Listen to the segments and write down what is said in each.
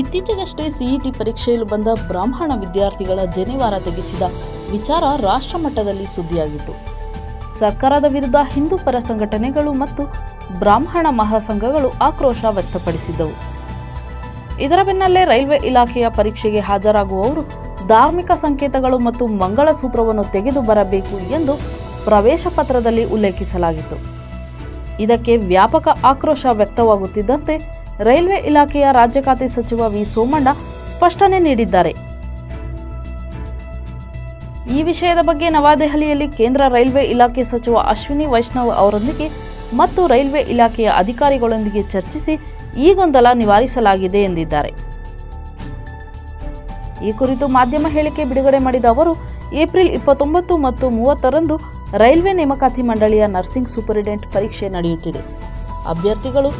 ಇತ್ತೀಚೆಗಷ್ಟೇ ಸಿಇಟಿ ಪರೀಕ್ಷೆಯಲ್ಲಿ ಬಂದ ಬ್ರಾಹ್ಮಣ ವಿದ್ಯಾರ್ಥಿಗಳ ಜನಿವಾರ ತೆಗೆಸಿದ ವಿಚಾರ ರಾಷ್ಟ್ರಮಟ್ಟದಲ್ಲಿ ಸುದ್ದಿಯಾಗಿತ್ತು. ಸರ್ಕಾರದ ವಿರುದ್ಧ ಹಿಂದೂ ಪರ ಸಂಘಟನೆಗಳು ಮತ್ತು ಬ್ರಾಹ್ಮಣ ಮಹಾಸಂಘಗಳು ಆಕ್ರೋಶ ವ್ಯಕ್ತಪಡಿಸಿದ್ದವು. ಇದರ ಬೆನ್ನಲ್ಲೇ ರೈಲ್ವೆ ಇಲಾಖೆಯ ಪರೀಕ್ಷೆಗೆ ಹಾಜರಾಗುವವರು ಧಾರ್ಮಿಕ ಸಂಕೇತಗಳು ಮತ್ತು ಮಂಗಳಸೂತ್ರವನ್ನು ತೆಗೆದು ಬರಬೇಕು ಎಂದು ಪ್ರವೇಶ ಪತ್ರದಲ್ಲಿ ಉಲ್ಲೇಖಿಸಲಾಗಿತ್ತು. ಇದಕ್ಕೆ ವ್ಯಾಪಕ ಆಕ್ರೋಶ ವ್ಯಕ್ತವಾಗುತ್ತಿದ್ದಂತೆ ರೈಲ್ವೆ ಇಲಾಖೆಯ ರಾಜ್ಯ ಖಾತೆ ಸಚಿವ ವಿ ಸೋಮಣ್ಣ ಸ್ಪಷ್ಟನೆ ನೀಡಿದ್ದಾರೆ. ಈ ವಿಷಯದ ಬಗ್ಗೆ ನವದೆಹಲಿಯಲ್ಲಿ ಕೇಂದ್ರ ರೈಲ್ವೆ ಇಲಾಖೆ ಸಚಿವ ಅಶ್ವಿನಿ ವೈಷ್ಣವ್ ಅವರೊಂದಿಗೆ ಮತ್ತು ರೈಲ್ವೆ ಇಲಾಖೆಯ ಅಧಿಕಾರಿಗಳೊಂದಿಗೆ ಚರ್ಚಿಸಿ ಈ ಗೊಂದಲ ನಿವಾರಿಸಲಾಗಿದೆ ಎಂದಿದ್ದಾರೆ. ಈ ಕುರಿತು ಮಾಧ್ಯಮ ಹೇಳಿಕೆ ಬಿಡುಗಡೆ ಮಾಡಿದ ಅವರು, ಏಪ್ರಿಲ್ ಇಪ್ಪತ್ತೊಂಬತ್ತು ಮತ್ತು ಮೂವತ್ತರಂದು ರೈಲ್ವೆ ನೇಮಕಾತಿ ಮಂಡಳಿಯ ನರ್ಸಿಂಗ್ ಸೂಪರಿಡೆಂಟ್ ಪರೀಕ್ಷೆ ನಡೆಯುತ್ತಿದೆ. ಅಭ್ಯರ್ಥಿಗಳು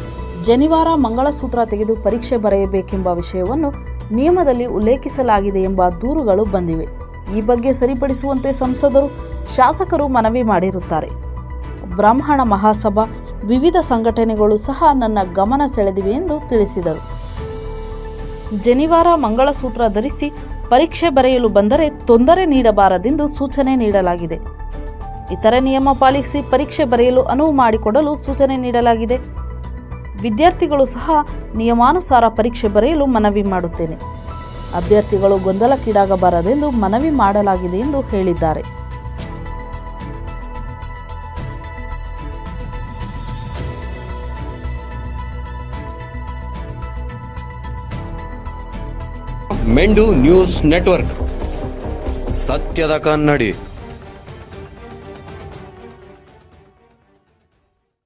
ಜನಿವಾರ ಮಂಗಳಸೂತ್ರ ತೆಗೆದು ಪರೀಕ್ಷೆ ಬರೆಯಬೇಕೆಂಬ ವಿಷಯವನ್ನು ನಿಯಮದಲ್ಲಿ ಉಲ್ಲೇಖಿಸಲಾಗಿದೆ ಎಂಬ ದೂರುಗಳು ಬಂದಿವೆ. ಈ ಬಗ್ಗೆ ಸರಿಪಡಿಸುವಂತೆ ಸಂಸದರು, ಶಾಸಕರು ಮನವಿ ಮಾಡಿರುತ್ತಾರೆ. ಬ್ರಾಹ್ಮಣ ಮಹಾಸಭಾ ವಿವಿಧ ಸಂಘಟನೆಗಳು ಸಹ ನನ್ನ ಗಮನ ಸೆಳೆದಿವೆ ಎಂದು ತಿಳಿಸಿದರು. ಜನಿವಾರ ಮಂಗಳಸೂತ್ರ ಧರಿಸಿ ಪರೀಕ್ಷೆ ಬರೆಯಲು ಬಂದರೆ ತೊಂದರೆ ನೀಡಬಾರದೆಂದು ಸೂಚನೆ ನೀಡಲಾಗಿದೆ. ಇತರೆ ನಿಯಮ ಪಾಲಿಸಿ ಪರೀಕ್ಷೆ ಬರೆಯಲು ಅನುವು ಮಾಡಿಕೊಡಲು ಸೂಚನೆ ನೀಡಲಾಗಿದೆ. ವಿದ್ಯಾರ್ಥಿಗಳು ಸಹ ನಿಯಮಾನುಸಾರ ಪರೀಕ್ಷೆ ಬರೆಯಲು ಮನವಿ ಮಾಡುತ್ತೇನೆ. ಅಭ್ಯರ್ಥಿಗಳು ಗೊಂದಲಕ್ಕೀಡಾಗಬಾರದೆಂದು ಮನವಿ ಮಾಡಲಾಗಿದೆ ಎಂದು ಹೇಳಿದ್ದಾರೆ. ಮೆಂಡು ನ್ಯೂಸ್ ನೆಟ್ವರ್ಕ್. ಸತ್ಯದ ಕನ್ನಡಿ.